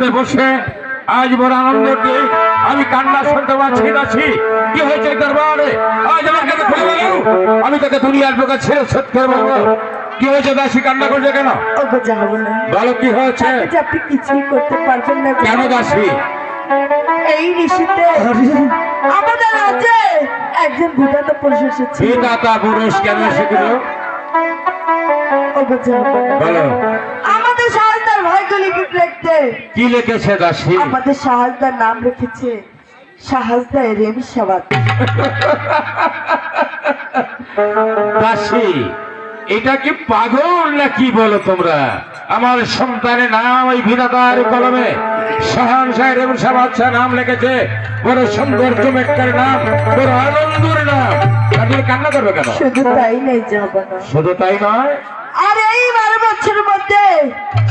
রাজপ্রসাদে বসে আজ বড় আনন্দ দিয়ে আমি কান্না শুনতে পাচ্ছি দাসি কি হয়েছে দরবারে? আজ আমার কাছে খুলে আমি তাকে দুনিয়ার বুকে ছেড়ে সত করে বলব। কি হয়েছে দাসি কান্না করছে কেন? বলো কি হয়েছে? আপনি কিছুই করতে পারবেন না। কেন? দাসি? এই ঋষিতে আমাদের রাজ্যে একজন বিধাত পুরুষ এসেছে। বিধাতা পুরুষ কেন এসেছিল? বলো। কি লিখেছে দাসি? আমাদের সাহায্যার নাম রেখেছে সাহায্যা রেমি সাবাত। দাসী এটা কি পাগল না কি বলো তোমরা? আমার সন্তানের নাম ওই বিধাতার কলমে। শাহান সাহেব এবং সাবাচ্চা নাম লিখেছে। বড় সুন্দর চমৎকার নাম বড় আনন্দের নাম। তাদের কান্না করবে কেন? শুধু তাই নেই শুধু তাই নয়? আর বছরের মধ্যে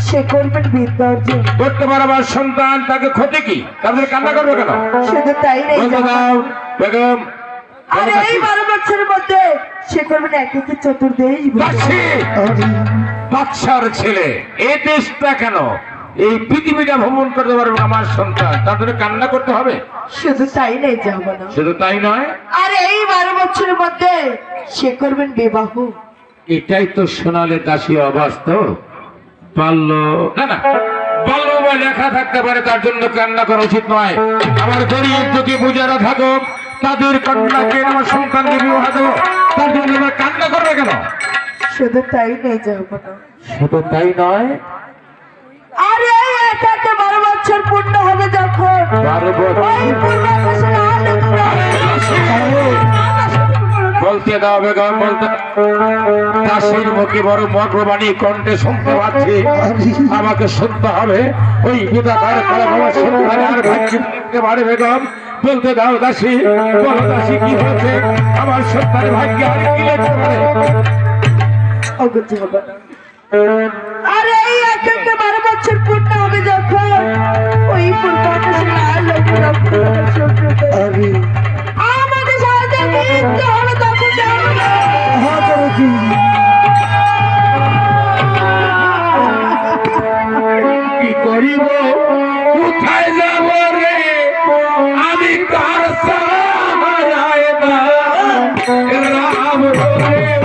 সে করবেন বিদ্যা অর্জন করতে পারে আমার সন্তান তাকে ক্ষতি কি? তাদের কান্না করবে কেন? শুধু তাই নেই বেগম। আর এই বারো বছরের মধ্যে সে করবেন চতুর্দেশ ছেলে এই দেশটা কেন? এই পৃথিবীটা ভ্রমণ করতে পারবে আমার সন্তান তাদের কান্না করতে হবে? শুধু তাই নেই যাব না শুধু তাই নয়? আর এই বারো বছরের মধ্যে সে করবেন বিবাহ। এটাই তো সোনালে দাসী অবাস্তব বাল্য না না। বা লেখা থাকতে পারে তার জন্য কান্না করা উচিত নয়। আমার গরিব যদি বুঝারা থাকুক তাদের কন্যাকে আমার সন্তানকে বিবাহ দেবো? তার জন্য কান্না করবে কেন? শুধু তাই নেই শুধু তাই নয়। আর দাও বেগম বলতে দাসের মুখে বড় কণ্ঠে শুনতে পাচ্ছি। আমাকে শুনতে হবে। ওই বিধাতার কলম আর ভাগ্যে পারে বেগম বলতে দাও দাসী বলো দাসী কি হয়েছে আমার সন্তানের ভাগ্যে আর কি লেখা পারে অগতি হবে না আর এই একাকে বারো বছর পূর্ণ হবে যখন ওই পূর্বাকাশে আলো আমাদের রাম রে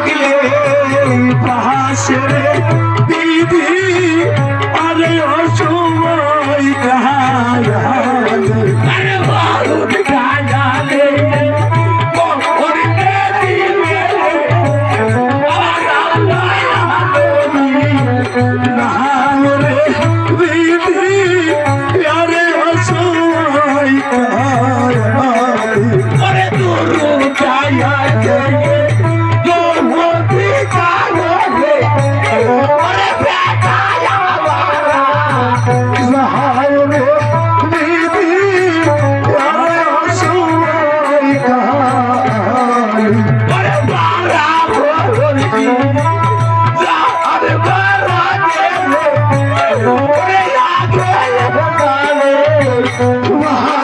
লাগলে পাহাড়ে দিদি আরে অসময় আরে বারুদ গায়ালে মহর দিলে 哇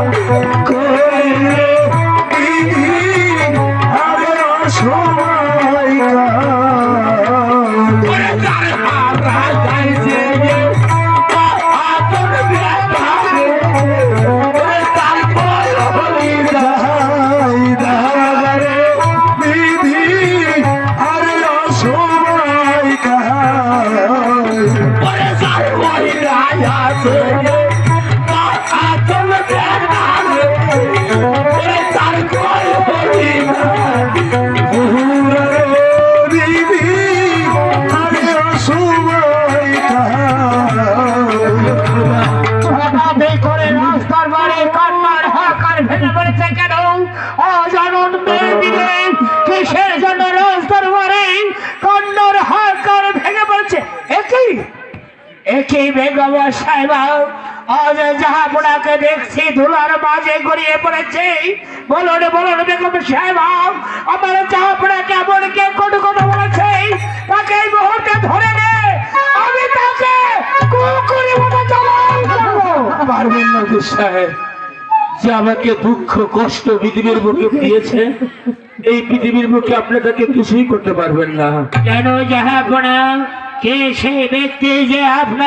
Come on, একই বেগম সাহেবা, আজ জাহাপুরাকে দেখছি ধুলার মাঝে গড়িয়ে পড়েছে। বলুন বলুন বেগম সাহেবা, আমার জাহাপুরাকে এমন কে কোন কথা বলেছে? তাকে এই মুহূর্তে ধরে নে। আমি তাকে মতো পারবেন না যে আমাকে দুঃখ, কষ্ট পৃথিবীর বুকে দিয়েছে, এই পৃথিবীর বুকে আপনি তাকে কিছুই করতে পারবেন না। কেন জাহাপনা কে সেই ব্যক্তি যে আপনার